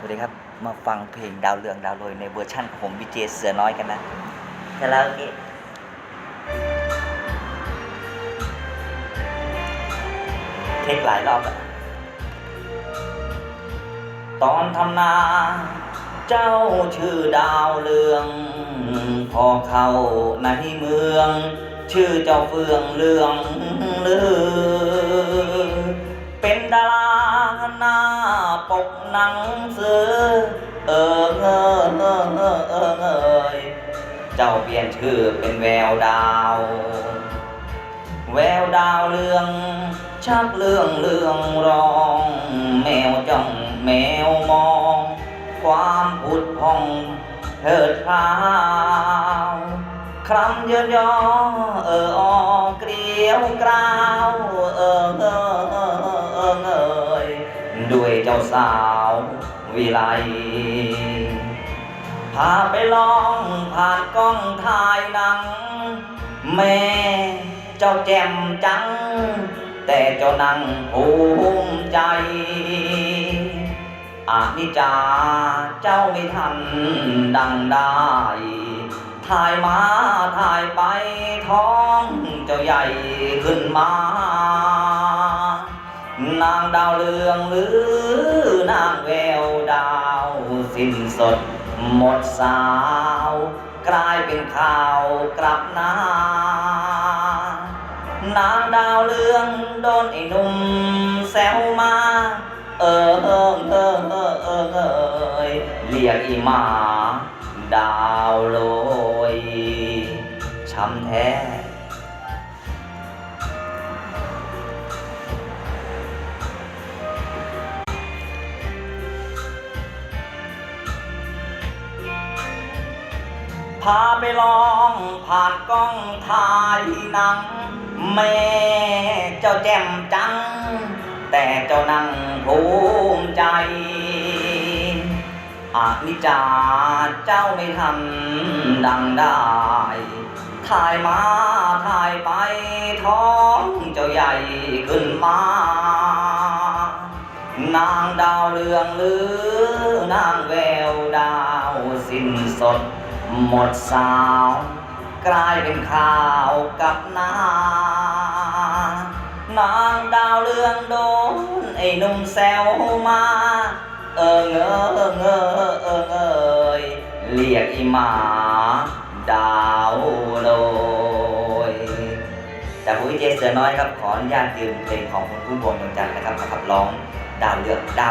สวัสดีครับ มาฟังเพลงดาวเรืองดาวโรยในเวอร์ชั่นของผมวิเจเสือน้อยกันนะคาราโอเกะเทคหลายรอบอะตอนทำนา เจ้าชื่อดาวเรือง พอเข้าในเมือง ชื่อเจ้าเฟืองเรืองลือ ดาราหน้าปกหนังสือ เออเออเออเออเออเอยเจ้าเปลี่ยนชื่อเป็นแววดาว แววดาวเรือง ชักเรื่องเรื่องรอง แมวจ้องแมวมอง ความผุดพองเถิดพราวคำเยินยอเออออเกลียวกราวเออ จ้าสาววิไลพาไปลองผ่านกล้องถ่ายหนัง แม่เจ้าแจ่มจัง แต่เจ้านั่งภูมิใจอานิจจาเจ้าไม่ทันดังได้ ถ่ายมาถ่ายไปท้องเจ้าใหญ่ขึ้นมา นางดาวเรืองหรือนางแววดาวสิ้นสดหมดสาว กลายเป็นข่าวกลับหน้านางดาวเรืองโดนไอ้หนุ่มแซวมา เออเออเออเออเออเอยเรียกอีหมาดาวโรยช้ำแท้ พาไปลองผ่านกล้องถ่ายหนัง แม่เจ้าแจ่มจัง แต่เจ้านั่งภูมิใจอานิจาเจ้าไม่ทำดังได้ ถ่ายมาถ่ายไปท้องเจ้าใหญ่ขึ้นมา นางดาวเรืองหรือนางแววดาวสิ้นสด หมดสาว กลายเป็นข่าวกับนานางดาวเรืองโดน ไอ้นุ่มแซวมา เออเงอเออเงอเออเงยเรียกอีหมา ดาวโรยจากผู้วิเจเสือน้อยครับ ขออนุญาตยืมเพลงของคุณพุ่มพวงดวงจันทร์นะครับมาขับร้องดาวเรืองดาว